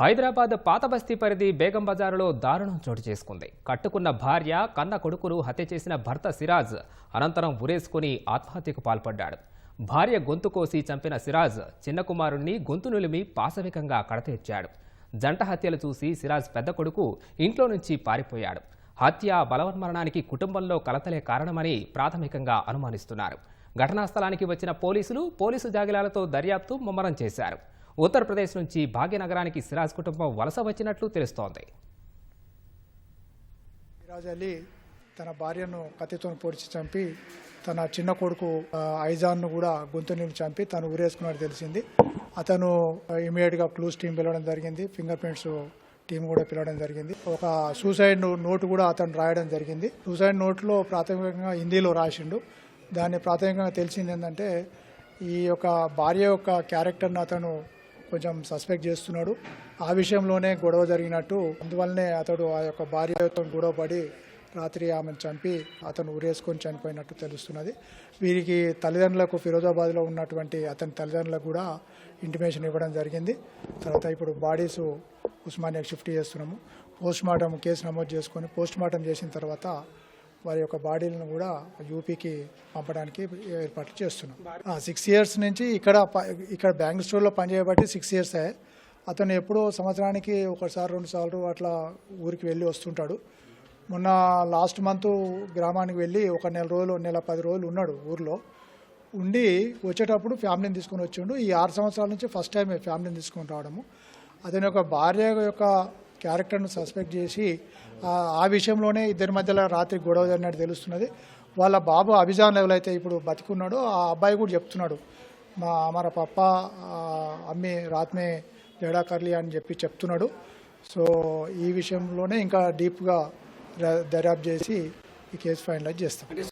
హైదరాబాద్ పాత బస్తీ పరిధి బేగం బజారులో దారుణం చోటు చేసుకుంది. కట్టుకున్న భార్య కన్న కొడుకును హత్య చేసిన భర్త సిరాజ్ అనంతరం ఉరేసుకుని ఆత్మహత్యకు పాల్పడ్డాడు. భార్య గొంతు కోసి చంపిన సిరాజ్ చిన్న కుమారుణ్ణి గొంతు నులిమి పాశవికంగా కడతీర్చాడు జంట హత్యలు చూసి సిరాజ్ పెద్ద కొడుకు ఇంట్లో నుంచి పారిపోయాడు. హత్య బలవన్మరణానికి కుటుంబంలో కలతలే కారణమని ప్రాథమికంగా అనుమానిస్తున్నారు. ఘటనా స్థలానికి వచ్చిన పోలీసులు పోలీసు జాగిలాలతో దర్యాప్తు ముమ్మరం చేశారు. ఉత్తరప్రదేశ్ నుంచి భాగ్యనగరానికి సిరాజ్ కుటుంబం వలస వచ్చినట్లు తెలుస్తోంది. సిరాజ్ అలీ తన భార్యను కత్తితో పొడిచి చంపి తన చిన్న కొడుకు ఐజాన్ను కూడా గొంతు నీళ్ళు చంపి తను ఊరేసుకున్నట్టు తెలిసింది. అతను ఇమీడియట్గా క్లూస్ టీం పిలవడం జరిగింది. ఫింగర్ ప్రింట్స్ టీం కూడా పిలవడం జరిగింది. ఒక సూసైడ్ నోటు కూడా అతను రాయడం జరిగింది. సూసైడ్ నోట్లో ప్రాథమికంగా హిందీలో రాసిండు. దాన్ని ప్రాథమికంగా తెలిసింది ఏంటంటే ఈ యొక్క భార్య యొక్క క్యారెక్టర్ను అతను కొంచెం సస్పెక్ట్ చేస్తున్నాడు. ఆ విషయంలోనే గొడవ జరిగినట్టు అందువల్లనే అతడు ఆ యొక్క భార్యతో గొడవపడి రాత్రి ఆమెను చంపి అతను ఉరేసుకొని చనిపోయినట్టు తెలుస్తున్నది. వీరికి తల్లిదండ్రులకు ఫిరోజాబాద్లో ఉన్నటువంటి అతని తల్లిదండ్రులకు కూడా ఇంటిమేషన్ ఇవ్వడం జరిగింది. తర్వాత ఇప్పుడు బాడీస్ ఉస్మానియాకి షిఫ్ట్ చేస్తున్నాము. పోస్ట్ మార్టం కేసు నమోదు చేసుకొని పోస్ట్ మార్టం చేసిన తర్వాత వారి యొక్క బాడీలను కూడా యూపీకి పంపడానికి ఏర్పాట్లు చేస్తున్నాం. సిక్స్ ఇయర్స్ నుంచి ఇక్కడ ఇక్కడ బ్యాంక్ స్టోర్లో పనిచేయబట్టి సిక్స్ ఇయర్స్ అయ్యాయి అతను ఎప్పుడో సంవత్సరానికి ఒకసారి రెండు సార్లు అట్లా ఊరికి వెళ్ళి వస్తుంటాడు. మొన్న లాస్ట్ మంత్ గ్రామానికి వెళ్ళి ఒక నెల రోజులు నెల పది రోజులు ఉన్నాడు ఊర్లో. ఉండి వచ్చేటప్పుడు ఫ్యామిలీని తీసుకొని వచ్చిండు. ఈ ఆరు సంవత్సరాల నుంచి ఫస్ట్ టైం ఫ్యామిలీని తీసుకొని రావడము. అతని యొక్క భార్య యొక్క క్యారెక్టర్ను సస్పెక్ట్ చేసి ఆ- విషయంలోనే ఇద్దరి మధ్యలో రాత్రి గొడవ జరిగినట్టు తెలుస్తున్నది. వాళ్ళ బాబు అభిజాన్ లెవెల్ అయితే ఇప్పుడు బతికున్నాడో. ఆ అబ్బాయి కూడా చెప్తున్నాడు. మా మన పప్ప అమ్మి రాత్మే లేడా కర్లీ అని చెప్పి చెప్తున్నాడు. సో ఈ విషయంలోనే ఇంకా డీప్గా దర్యాప్తు చేసి ఈ కేసు ఫైనలైజ్ చేస్తాం.